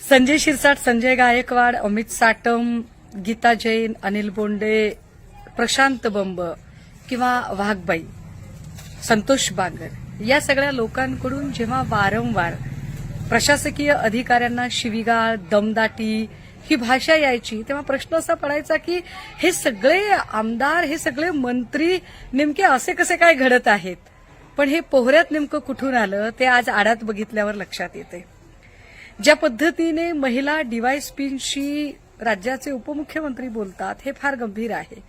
संजय शिरसाट संजय गायकवाड अमित साटम गीता जैन अनिल बोंडे प्रशांत बंब किंवा वाघबाई संतोष बांगर या सगळ्या लोकांकडून जेव्हा वारंवार प्रशासकीय अधिकाऱ्यांना शिवीगाळ दमदाटी ही भाषा यायची तेव्हा प्रश्न असा पडायचा की हे सगळे आमदार हे सगळे मंत्री नेमके असे कसे काय घडत आहेत? पण हे पोहऱ्यात नेमकं कुठून आलं ते आज आडात बघितल्यावर लक्षात येते. ज्या पद्धतीने महिला डीवायसपींशी राज्याचे उपमुख्यमंत्री बोलतात हे फार गंभीर आहे.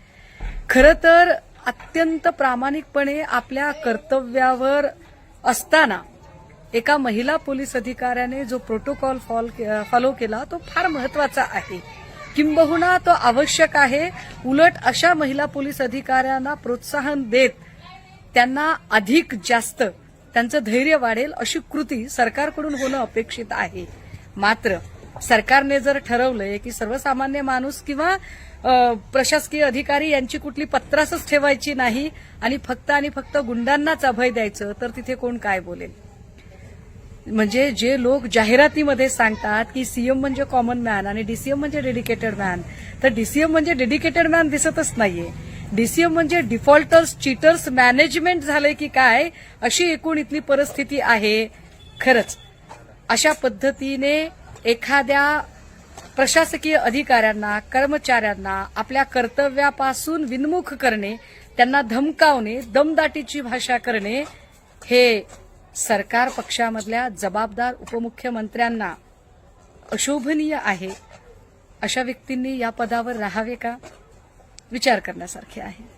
खरं तर अत्यंत प्रामाणिकपणे आपल्या कर्तव्यावर असताना एका महिला पोलीस अधिकाऱ्याने जो प्रोटोकॉल फॉलो केला तो फार महत्त्वाचा आहे. किंबहुना तो आवश्यक आहे उलट अशा महिला पोलीस अधिकाऱ्यांना प्रोत्साहन देत त्यांना अधिक जास्त त्यांचं धैर्य वाढेल अशी कृती सरकारकडून होणं अपेक्षित आहे. मात्र सरकारने जर ठरवलंय की सर्वसामान्य माणूस किंवा प्रशासकीय अधिकारी यांची कुठली पत्रासच ठेवायची नाही आणि फक्त आणि फक्त गुंडांनाच अभय द्यायचं तर तिथे कोण काय बोलेल? म्हणजे जे लोक जाहिरातीमध्ये सांगतात की सीएम म्हणजे कॉमन मॅन आणि डीसीएम म्हणजे डेडिकेटेड मॅन तर डीसीएम म्हणजे डेडिकेटेड मॅन दिसतच नाहीये. डीसीएम म्हणजे डिफॉल्टर्स चीटर्स मॅनेजमेंट झालंय की काय अशी एकूण इथली परिस्थिती आहे. खरंच. अशा पद्धतीने एखाद्या प्रशासकीय अधिकाऱ्यांना कर्मचाऱ्यांना आपल्या कर्तव्यापासून विनमुख करणे त्यांना धमकावणे दमदाटीची भाषा करणे हे सरकार पक्षामधल्या जबाबदार उपमुख्यमंत्र्यांना अशोभनीय आहे. अशा व्यक्तींनी या पदावर राहावे का? विचार करण्यासारखे आहे.